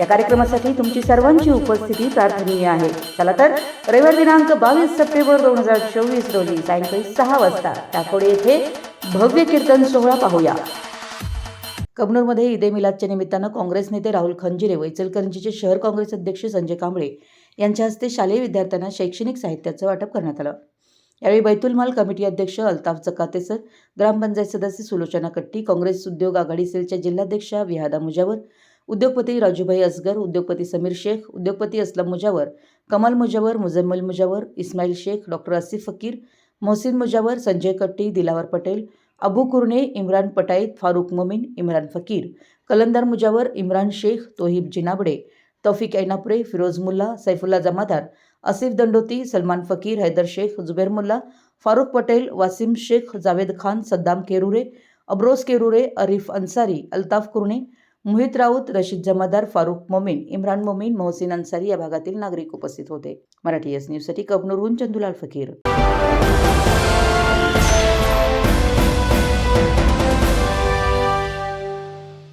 या कार्यक्रमासाठी तुमची सर्वांची उपस्थिती प्रार्थनीय आहे. चला तर रविवार दिनांक बावीस सप्टेंबर दोन हजार चोवीस रोजी सायंकाळी सहा वाजता टाकोडे येथे भव्य कीर्तन सोहळा पाहूया. कबनूरमध्ये ईदे मिलादच्या निमित्तानं काँग्रेस नेते राहुल खंजिरे व इचलकरंजीचे शहर काँग्रेस अध्यक्ष संजय कांबळे यांच्या हस्ते शालेय विद्यार्थ्यांना शैक्षणिक साहित्याचं वाटप करण्यात आलं. यावेळी बैतूल माल कमिटी अध्यक्ष अल्ताफ चकाते सर ग्रामपंचायत सदस्य सुलोचना कट्टी काँग्रेस उद्योग आघाडी सेलच्या जिल्हाध्यक्षा विहादा मुजावर उद्योगपती राजूभाई असगर उद्योगपती समीर शेख उद्योगपती असलम मुजावर कमाल मुजावर मुजम्मल मुजावर इस्माईल शेख डॉक्टर आसिफ फकीर मोहसिन मुजावर संजय कट्टी दिलावर पटेल अबू कुरणे इम्रान पटाईत फारुख मोमीन इम्रान फकीर कलंदर मुजावर इम्रान शेख तोहिब जिनाबडे तौफिक ऐनापुरे फिरोज मुल्ला सैफुल्ला जमादार आसिफ दंडोती सलमान फकीर हैदर शेख जुबेर मुल्ला फारुख पटेल वासिम शेख जावेद खान सद्दाम केरुरे अब्रोस केरुरे अरिफ अन्सारी अल्ताफ कुरणे मोहित राऊत रशीद जमादार फारुख मोमीन इम्रान मोमीन मोहसिन अन्सारी या भागातील नागरिक उपस्थित होते. मराठी एस न्यूजसाठी कबनूरहून चंदुलाल फकीर.